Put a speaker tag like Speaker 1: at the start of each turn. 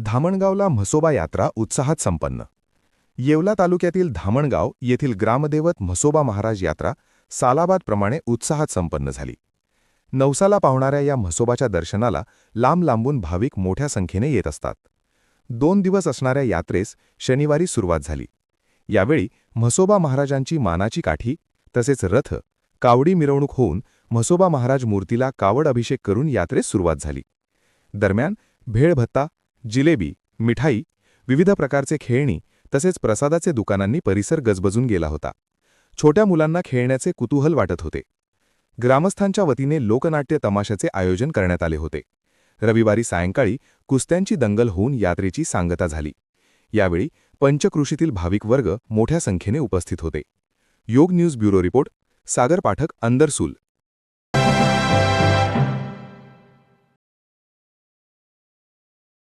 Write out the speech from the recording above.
Speaker 1: धामणगावला म्हसोबा यात्रा उत्साहात संपन्न. येवला तालुक्यातील धामणगाव येथील ग्रामदेवत म्हसोबा महाराज यात्रा सालाबादप्रमाणे उत्साहात संपन्न झाली. नवसाला पावणाऱ्या या म्हसोबाच्या दर्शनाला लांब लांबून भाविक मोठ्या संख्येने येत असतात. दोन दिवस असणाऱ्या यात्रेस शनिवारी सुरुवात झाली. यावेळी म्हसोबा महाराजांची मानाची काठी तसेच रथ कावडी मिरवणूक होऊन म्हसोबा महाराज मूर्तीला कावड अभिषेक करून यात्रेस सुरुवात झाली. दरम्यान भेळभत्ता जिलेबी मिठाई विविध प्रकारचे खेळणी तसेच प्रसादाचे दुकानांनी परिसर गजबजून गेला होता. छोट्या मुलांना खेळण्याचे कुतूहल वाटत होते. ग्रामस्थांच्या वतीने लोकनाट्य तमाशाचे आयोजन करण्यात आले होते. रविवारी सायंकाळी कुस्त्यांची दंगल होऊन यात्रेची सांगता झाली. यावेळी पंचकृषीतील भाविक वर्ग मोठ्या संख्येने उपस्थित होते. Yog news bureau report Sagar Pathak Andarsul.